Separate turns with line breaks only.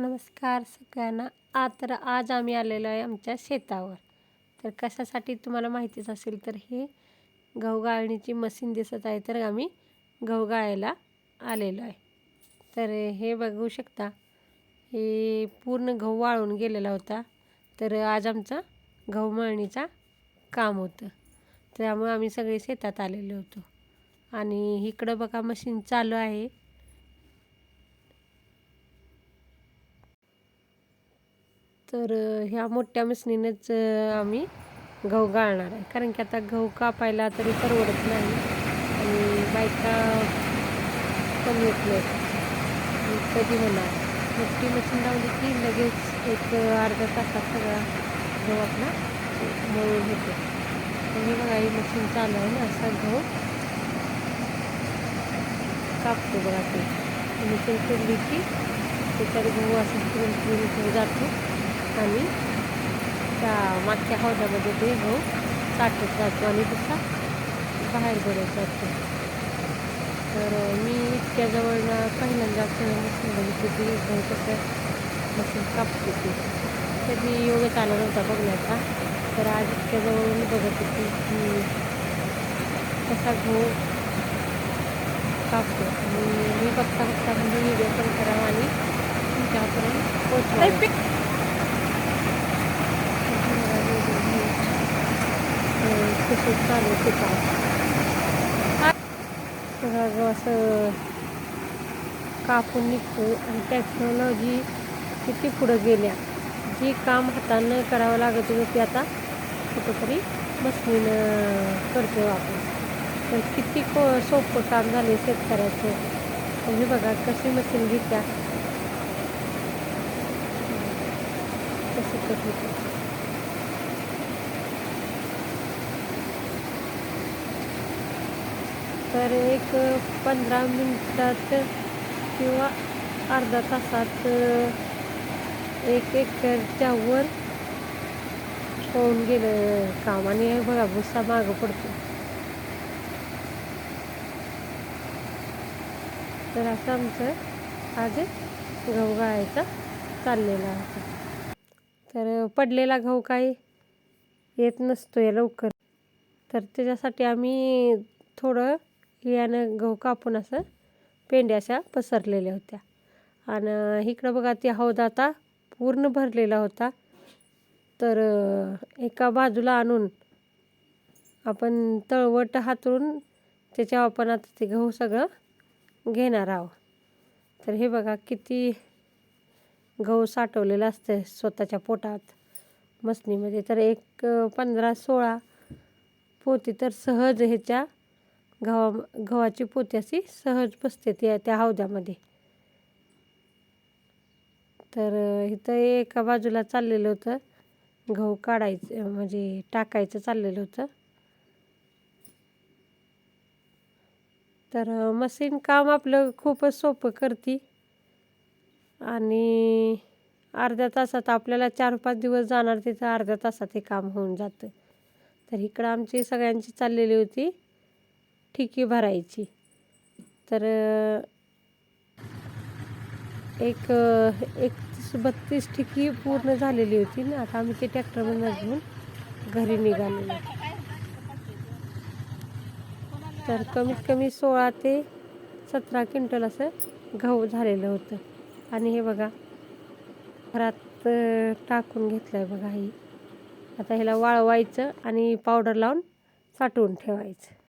नमस्कार सगळ्यांना. आ तर आज आम्ही आलेलो आहे आमच्या शेतावर. तर कशासाठी तुम्हाला माहितीच असेल तर हे गहू गाळणीची मशीन दिसत आहे तर आम्ही गहू गाळायला आलेलो आहे. तर हे बघू शकता हे पूर्ण गहू वाळून गेलेला होता. तर आज आमचा गहू मळणीचा काम होतं. त्यामुळे आम्ही सगळे शेतात आलेलो होतो. आणि इकडं बघा मशीन चालू आहे. तर ह्या मोठ्या मशनीनेच आम्ही गहू गाळणार आहे. कारण की आता गहू कापायला तरी परवडत नाही आणि बायका कमी येत नाही कधी होणार? मोठी मशीन लावली की लगेच एक अर्धा तासात सगळा गहू आपला मळून होतो हे बघा ही मशीन चालू आहे ना असा गहू कापतो बघा ते. मशीन फिरली की त्याच्यात गहू असं फिरून फिरून जातो. आणि त्या मागच्या हौदामध्ये ते हो, गहू साठत जातो आणि तसा. बाहेर पडत जातो म्हणजे तर मी इतक्या जवळनं पहिल्यांदाच मशीन बघितली की कसं मशीन कापते ती. मी योगच आला नव्हता बघण्याचा. तर आज इतक्या जवळून बघत होती की कसा गहू कापतो. आणि मी बघता बघता म्हणजे व्हिडिओ पण करावा आणि तुमच्यापर्यंत पोचवा तसंच चालू असं कापून निघतो आणि टेक्नॉलॉजी किती पुढं गेल्या. जी काम हातानं करावं लागत होतं ते आता कुठंतरी मशीनं करतो आपण. तर किती को सोपं काम झालं शेतकऱ्याचं. तुम्ही बघा कशी मशीन घेत्या? कसं कसं तर एक पंधरा मिनटात किंवा अर्धा तासात एक एकर त्यावर होऊन गेलं काम. आणि बघा भुसा मागं पडतो. तर असं आमचं आज गहू गाळायचा चाललेला होता. तर पडलेला गहू काही येत नसतो या लवकर. तर त्याच्यासाठी आम्ही थोडं यानं गहू कापून असं पेंड्या अशा पसरलेल्या होत्या. आणि इकडं बघा ती हौद आता पूर्ण भरलेला होता. तर एका बाजूला आणून आपण तळवट हातरून त्याच्यावर आपण आता ते गहू सगळं घेणार आहोत. तर हे बघा किती गहू साठवलेलं असतं स्वतःच्या पोटात मसनीमध्ये तर एक पंधरा सोळा पोती तर सहज ह्याच्या गव्हा गव्हाची पोती अशी सहज बसते त्या त्या हौद्यामध्ये. तर इथं एका बाजूला चाललेलं होतं. गहू काढायचं म्हणजे टाकायचं चाललेलं होतं. तर मशीन काम आपलं खूपच सोपं करते. आणि अर्ध्या तासात आपल्याला चार पाच दिवस जाणार तिथं अर्ध्या तासात हे काम होऊन जातं. तर इकडं आमची सगळ्यांची चाललेली होती. ठिकी भरायची. तर एक एकतीस बत्तीस ठिकी पूर्ण झालेली होती ना. आता आम्ही ते ट्रॅक्टरमधून घेऊन घरी निघालेलो तर कमीत कमी सोळा ते सतरा क्विंटल असं गहू झालेलं होतं. आणि हे बघा घरात टाकून घेतलं आहे बघा ही. आता ह्याला वाळवायचं आणि पावडर लावून साठवून ठेवायचं.